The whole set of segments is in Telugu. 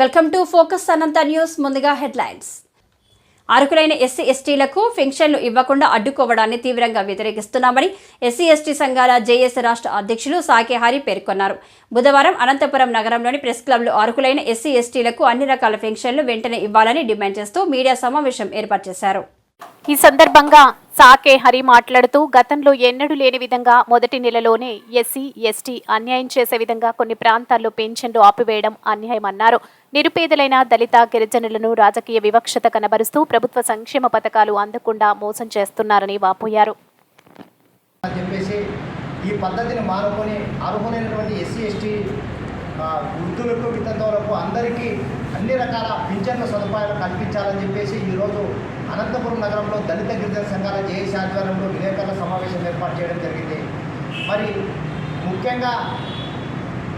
Welcome to focus Anantha news ముందుగా హెడ్లైన్స్. అర్హులైన ఎస్సీ ఎస్టీలకు పెన్షన్లు ఇవ్వకుండా అడ్డుకోవడాన్ని తీవ్రంగా వ్యతిరేకిస్తున్నామని ఎస్సీ ఎస్టీ సంఘాల జేఎస్ రాష్ట్ర అధ్యక్షులు సాకేహారి పేర్కొన్నారు. బుధవారం అనంతపురం నగరంలోని ప్రెస్ క్లబ్లో అర్హులైన ఎస్సీ ఎస్టీలకు అన్ని రకాల పెన్షన్లు వెంటనే ఇవ్వాలని డిమాండ్ చేస్తూ మీడియా సమావేశం ఏర్పాటు చేశారు. ఈ సందర్భంగా సాకే హరి మాట్లాడుతూ గతంలో ఎన్నడూ లేని విధంగా మొదటి నెలలోనే ఎస్సీ ఎస్టీ అన్యాయం చేసే విధంగా కొన్ని ప్రాంతాల్లో పెన్షన్లు ఆపివేయడం అన్యాయమన్నారు. నిరుపేదలైన దళిత గిరిజనులను రాజకీయ వివక్షత కనబరుస్తూ ప్రభుత్వ సంక్షేమ పథకాలు అందకుండా మోసం చేస్తున్నారని వాపోయారు. ఈ పద్ధతిని మానుకొని అర్హులైనటువంటి ఎస్సీ ఎస్టీ వృద్ధులకు వితంతువులకు అందరికీ అన్ని రకాల పింఛన్ల సదుపాయాలు కల్పించాలని చెప్పేసి ఈరోజు అనంతపురం నగరంలో దళిత గిరిజన సంఘాల జేఏసీ ఆధ్వర్యంలో విలేకరుల సమావేశం ఏర్పాటు చేయడం జరిగింది. మరి ముఖ్యంగా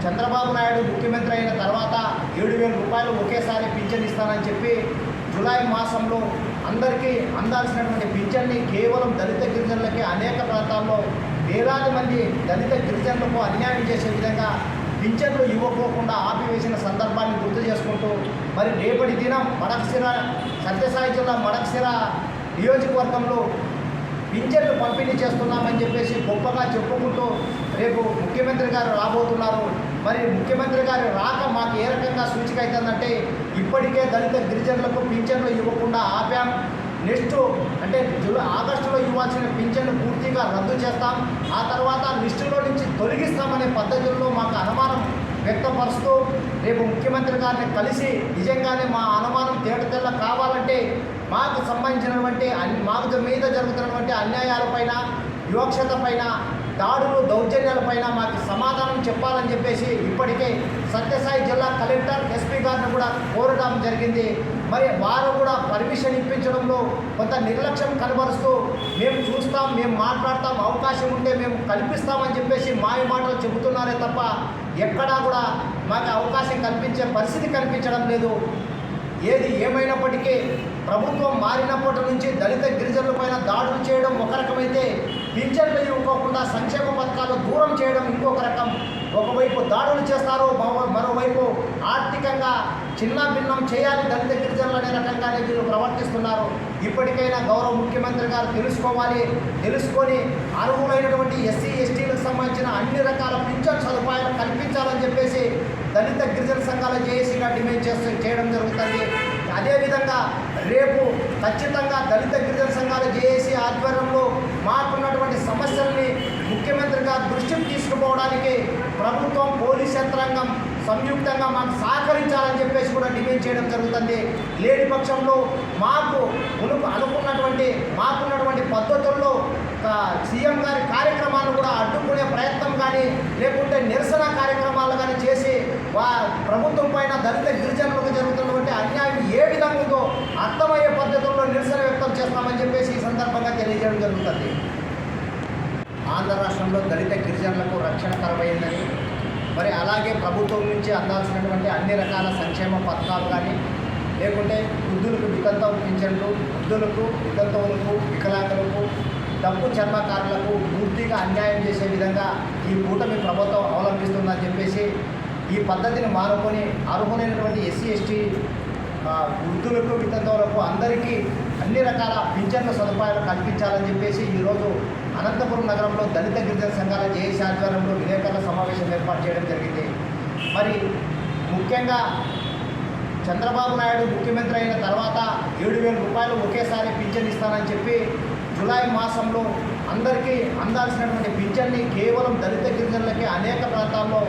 చంద్రబాబు నాయుడు ముఖ్యమంత్రి అయిన తర్వాత ఏడు వేల రూపాయలు ఒకేసారి పింఛన్ ఇస్తానని చెప్పి జూలై మాసంలో అందరికీ అందాల్సినటువంటి పింఛన్ని కేవలం దళిత గిరిజనులకి అనేక ప్రాంతాల్లో వేలాది మంది దళిత గిరిజనులకు అన్యాయం చేసే విధంగా పింఛన్లు ఇవ్వకోకుండా ఆపివేసిన సందర్భాన్ని గుర్తు చేసుకుంటూ మరి రేపటి దినం మడక్సిర సత్యసాయి జిల్లా మడక్సిర నియోజకవర్గంలో పింఛన్లు పంపిణీ చేస్తున్నామని చెప్పేసి గొప్పగా చెప్పుకుంటూ రేపు ముఖ్యమంత్రి గారు రాబోతున్నారు. మరి ముఖ్యమంత్రి గారు రాక మాకు ఏ రకంగా సూచిక అవుతుందంటే ఇప్పటికే దళిత గిరిజనులకు పింఛన్లు ఇవ్వకుండా ఆపాం. నెక్స్ట్ అంటే జూలై ఆగస్టులో ఇవ్వాల్సిన పింఛన్లు పూర్తిగా రద్దు చేస్తాం. ఆ తర్వాత లిస్టులో నుంచి తొలగిస్తామనే పద్ధతుల్లో మాకు అనుమానం వ్యక్తపరుస్తూ రేపు ముఖ్యమంత్రి గారిని కలిసి నిజంగానే మా అనుమానం తేటతెల్ల కావాలంటే మాకు సంబంధించినటువంటి మాకు మీద జరుగుతున్నటువంటి అన్యాయాలపైన వివక్షత పైన దాడులు దౌర్జన్యాలపైన మాకు సమాధానం చెప్పాలని చెప్పేసి ఇప్పటికే సత్యసాయి జిల్లా కలెక్టర్ ఎస్పీ గారిని కూడా కోరడం జరిగింది. మరి వారు కూడా పర్మిషన్ ఇప్పించడంలో కొంత నిర్లక్ష్యం కనబరుస్తూ మేము చూస్తాం మేము మాట్లాడతాం అవకాశం ఉంటే మేము కల్పిస్తామని చెప్పేసి మాయ మాటలు చెబుతున్నారే తప్ప ఎక్కడా కూడా మాకు అవకాశం కల్పించే పరిస్థితి కనిపించడం లేదు. ఏది ఏమైనప్పటికీ ప్రభుత్వం మారినప్పటి నుంచి దళిత గిరిజనులపైన దాడులు చేయడం ఒక రకమైతే పింఛన్లు ఇవ్వకుండా సంక్షేమ పథకాలు దూరం చేయడం ఇంకొక రకం. ఒకవైపు దాడులు చేస్తారు మరోవైపు ఆర్థికంగా చిన్న భిన్నం చేయాలి దళిత గిరిజనులు అనే రకంగానే వీళ్ళు ప్రవర్తిస్తున్నారు. ఇప్పటికైనా గౌరవ ముఖ్యమంత్రి గారు తెలుసుకోవాలి. తెలుసుకొని అర్హులైనటువంటి ఎస్సీ ఎస్టీలకు సంబంధించిన అన్ని రకాల పింఛన్ సదుపాయాలు కల్పించాలని చెప్పేసి దళిత గిరిజన సంఘాల జేఏసీగా డిమాండ్ చేస్తూ చేయడం జరుగుతుంది. అదేవిధంగా రేపు ఖచ్చితంగా దళిత గిరిజన సంఘాల జేఏసీ ఆధ్వర్యంలో మాకున్నటువంటి సమస్యల్ని ముఖ్యమంత్రి గారు దృష్టికి తీసుకుపోవడానికి ప్రభుత్వం పోలీస్ యంత్రాంగం సంయుక్తంగా మాకు సహకరించాలని చెప్పేసి కూడా డిమాండ్ చేయడం జరుగుతుంది. లేని పక్షంలో మాకు ఉనుకు అనుకున్నటువంటి మాకున్నటువంటి పద్ధతుల్లో సీఎం గారి కార్యక్రమాలను కూడా అడ్డుకునే ప్రయత్నం కానీ లేకుంటే నిరసన కార్యక్రమాలు కానీ చేసి వా ప్రభుత్వం పైన దళిత గిరిజనులకు జరుగుతున్నటువంటి అన్యాయం ఏ విధంగా ఉందో అర్థమయ్యే పద్ధతుల్లో నిరసన వ్యక్తం చేస్తామని చెప్పేసి ఈ సందర్భంగా తెలియజేయడం జరుగుతుంది ఆంధ్ర రాష్ట్రంలో దళిత గిరిజనులకు రక్షణ కరువైందని మరి అలాగే ప్రభుత్వం నుంచి అందాల్సినటువంటి అన్ని రకాల సంక్షేమ పథకాలు కానీ లేకుంటే వృద్ధులకు వితంతం పింఛన్లు వృద్ధులకు వితంతువులకు వికలాంగులకు డబ్బు చర్మకారులకు పూర్తిగా అన్యాయం చేసే విధంగా ఈ కూటమి ప్రభుత్వం అవలంబిస్తుందని చెప్పేసి ఈ పద్ధతిని మానుకొని అర్హులైనటువంటి ఎస్సీ ఎస్టీ వృద్ధులకు వితంతువులకు అందరికీ అన్ని రకాల పింఛన్ల సదుపాయాలు కల్పించాలని చెప్పేసి ఈరోజు అనంతపురం నగరంలో దళిత గిరిజన సంఘాల జేఏసీ ఆధ్వర్యంలో విలేకరుల సమావేశం ఏర్పాటు చేయడం జరిగింది. మరి ముఖ్యంగా చంద్రబాబు నాయుడు ముఖ్యమంత్రి అయిన తర్వాత ఏడు వేల రూపాయలు ఒకేసారి పింఛన్ ఇస్తానని చెప్పి జూలై మాసంలో అందరికీ అందాల్సినటువంటి పింఛన్ని కేవలం దళిత గిరిజనులకి అనేక ప్రాంతాల్లో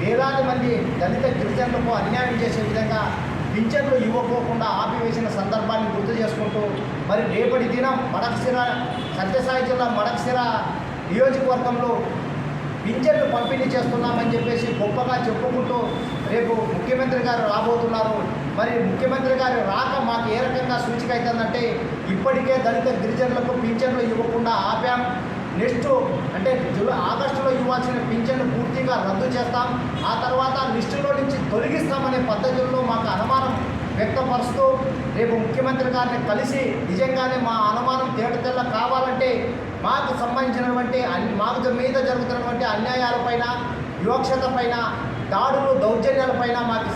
వేలాది మంది దళిత గిరిజనులకు అన్యాయం చేసే విధంగా పింఛన్లు ఇవ్వకోకుండా ఆపివేసిన సందర్భాన్ని గుర్తు చేసుకుంటూ మరి రేపటి దినం మడక్సిర సత్యసాయి జిల్లా మడక్సిర నియోజకవర్గంలో పింఛన్లు పంపిణీ చేస్తున్నామని చెప్పేసి గొప్పగా చెప్పుకుంటూ రేపు ముఖ్యమంత్రి గారు రాబోతున్నారు. మరి ముఖ్యమంత్రి గారు రాక మాకు ఏ రకంగా సూచిక అవుతుందంటే ఇప్పటికే దళిత గిరిజనులకు పింఛన్లు ఇవ్వకుండా ఆపాం. నెక్స్ట్ అంటే జూలై ఆగస్టులో ఇవ్వాల్సిన పింఛన్ పూర్తిగా రద్దు చేస్తాం. ఆ తర్వాత లిస్టులో నుంచి తొలగిస్తామనే పద్ధతుల్లో మాకు అనుమానం వ్యక్తపరుస్తూ రేపు ముఖ్యమంత్రి గారిని కలిసి నిజంగానే మా అనుమానం తేటతెల్ల కావాలంటే మాకు సంబంధించినటువంటి అన్ని మాకు మీద జరుగుతున్నటువంటి అన్యాయాలపైన వివక్షత పైన దాడులు దౌర్జన్యాలపైన మాకు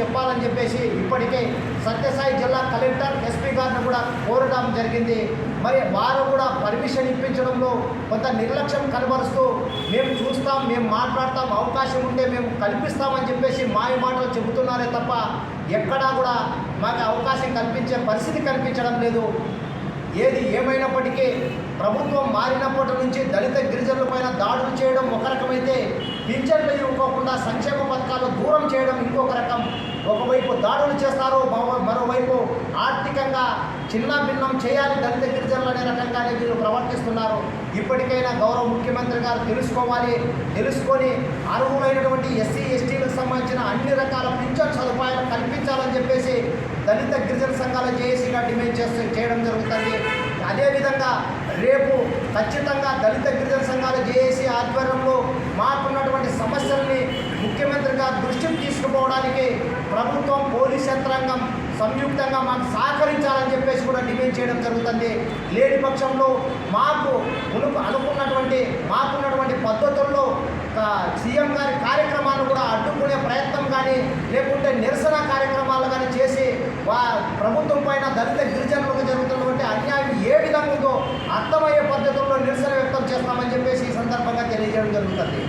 చెప్పాలని చెప్పేసి ఇప్పటికే సత్యసాయి జిల్లా కలెక్టర్ ఎస్పీ గారిని కూడా కోరడం జరిగింది. మరి వారు కూడా పర్మిషన్ ఇప్పించడంలో కొంత నిర్లక్ష్యం కనబరుస్తూ మేము చూస్తాం మేము మాట్లాడతాం అవకాశం ఉంటే మేము కల్పిస్తామని చెప్పేసి మాయ మాటలు చెబుతున్నారే తప్ప ఎక్కడా కూడా మాకు అవకాశం కల్పించే పరిస్థితి కనిపించడం లేదు. ఏది ఏమైనప్పటికీ ప్రభుత్వం మారినప్పటి నుంచి దళిత గిరిజనుల పైన దాడులు చేయడం ఒక రకమైతే పింఛన్లు ఇవ్వకుండా సంక్షేమ పథకాలు దూరం చేయడం ఇంకొక రకం. ఒకవైపు దాడులు చేస్తారు మరోవైపు ఆర్థికంగా చిన్న భిన్నం చేయాలి దళిత గిరిజనులు అనే రకంగానే వీళ్ళు ప్రవర్తిస్తున్నారు. ఇప్పటికైనా గౌరవ ముఖ్యమంత్రి గారు తెలుసుకోవాలి తెలుసుకొని అర్హులైనటువంటి ఎస్సీ ఎస్టీలకు సంబంధించిన అన్ని రకాల పింఛన్ సదుపాయాలు కల్పించాలని చెప్పేసి దళిత గిరిజన సంఘాల జేఏసీగా డిమాండ్ చేస్తూ చేయడం జరుగుతుంది. అదేవిధంగా రేపు ఖచ్చితంగా దళిత గిరిజన సంఘాలు జేఏసీ ఆధ్వర్యంలో మాకున్నటువంటి సమస్యల్ని ముఖ్యమంత్రి గారు దృష్టికి తీసుకుపోవడానికి ప్రభుత్వం పోలీస్ యంత్రాంగం సంయుక్తంగా మాకు సహకరించాలని చెప్పేసి కూడా డిమాండ్ చేయడం జరుగుతుంది. లేని పక్షంలో మాకు మునుపు అనుకున్నటువంటి మాకున్నటువంటి పద్ధతుల్లో సీఎం గారి కార్యక్రమాలు కూడా అడ్డుకునే ప్రయత్నం కానీ లేకుంటే నిరసన కార్యక్రమాలు కానీ చేసి వా ప్రభుత్వం పైన దళిత గిరిజనులకు జరుగుతున్నటువంటి అన్యాయం ఏ విధంగా ఉందో అర్థమయ్యే పద్ధతుల్లో నిరసన వ్యక్తం చేస్తామని చెప్పేసి ఈ సందర్భంగా తెలియజేయడం జరుగుతుంది.